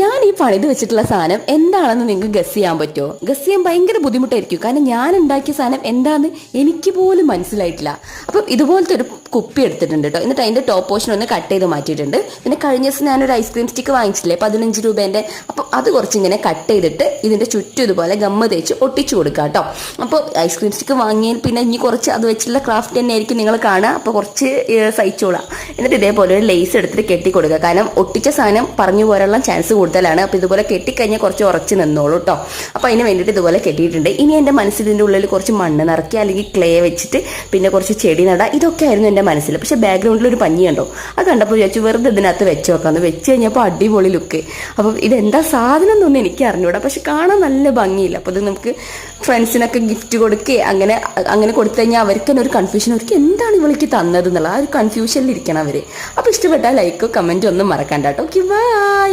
ഞാൻ ഈ പണിത് വെച്ചിട്ടുള്ള സാധനം എന്താണെന്ന് നിങ്ങൾക്ക് ഗസ് ചെയ്യാൻ പറ്റുമോ? ഗസ് ചെയ്യാൻ ഭയങ്കര ബുദ്ധിമുട്ടായിരിക്കും. കാരണം ഞാൻ ഉണ്ടാക്കിയ സാധനം എന്താന്ന് എനിക്ക് പോലും മനസ്സിലായിട്ടില്ല. അപ്പം ഇതുപോലത്തെ ഒരു കുപ്പി എടുത്തിട്ടുണ്ട് കേട്ടോ. എന്നിട്ട് അതിന്റെ ടോപ്പ് പോർഷൻ ഒന്ന് കട്ട് ചെയ്ത് മാറ്റിയിട്ടുണ്ട്. പിന്നെ കഴിഞ്ഞ ദിവസം ഞാനൊരു ഐസ്ക്രീം സ്റ്റിക്ക് വാങ്ങിച്ചില്ലേ? പതിനഞ്ച് രൂപേന്റെ. അപ്പം അത് കുറച്ചിങ്ങനെ കട്ട് ചെയ്തിട്ട് ഇതിന്റെ ചുറ്റും ഇതുപോലെ ഗമ്മ തേച്ച് ഒട്ടിച്ചു കൊടുക്കുക കേട്ടോ. അപ്പോൾ ഐസ്ക്രീം സ്റ്റിക്ക് വാങ്ങിയാൽ പിന്നെ ഇനി കുറച്ച് അത് വെച്ചുള്ള ക്രാഫ്റ്റ് തന്നെ ആയിരിക്കും നിങ്ങൾ കാണുക. അപ്പോൾ കുറച്ച് സഹിച്ചോളാം. എന്നിട്ട് ഇതേപോലെ ഒരു ലേസ് എടുത്തിട്ട് കെട്ടി കൊടുക്കുക കാരണം ഒട്ടിച്ച സാധനം പറഞ്ഞു പോരാനുള്ള ചാൻസ് കൂടുതലാണ്. അപ്പോൾ ഇതുപോലെ കെട്ടിക്കഴിഞ്ഞാൽ കുറച്ച് ഉറച്ച് നിന്നോളൂ കേട്ടോ അപ്പോൾ അതിന് വേണ്ടിയിട്ട് ഇതുപോലെ കെട്ടിയിട്ടുണ്ട്. ഇനി എന്റെ മനസ്സിൽ ഇതിന്റെ ഉള്ളിൽ കുറച്ച് മണ്ണ് നിറക്കി അല്ലെങ്കിൽ ക്ലേ വെച്ചിട്ട് പിന്നെ കുറച്ച് ചെടി നട. ഇതൊക്കെ ആയിരുന്നു എന്റെ മനസ്സിൽ പക്ഷേ ബാക്ക്ഗ്രൗണ്ടിൽ ഒരു പഞ്ഞി കണ്ടോ? അത് കണ്ടപ്പോൾ വിചാരിച്ചു വെറുതെ ഇതിനകത്ത് വെച്ച് നോക്കാമെന്ന് വെച്ച് കഴിഞ്ഞപ്പോൾ അടിപൊളി ലുക്ക് അപ്പോൾ ഇതെന്താ സാധനം എന്നൊന്നും എനിക്ക് അറിഞ്ഞൂടാ. പക്ഷെ കാണാൻ നല്ല ഭംഗിയില്ല. അപ്പോൾ ഇത് നമുക്ക് ഫ്രണ്ട്സിനൊക്കെ ഗിഫ്റ്റ് കൊടുക്കുക അങ്ങനെ അങ്ങനെ കൊടുത്തു കഴിഞ്ഞാൽ അവർക്ക് തന്നെ ഒരു കൺഫ്യൂഷൻ അവർക്ക് എന്താണ് ഇവൾക്ക് തന്നത് എന്നുള്ള ആ ഒരു കൺഫ്യൂഷനിൽ ഇരിക്കണം അവർ അപ്പോൾ ഇഷ്ടപ്പെട്ടാൽ ലൈക്കോ കമന്റോ ഒന്നും മറക്കണ്ട കേട്ടോ ഓക്കെ ബൈ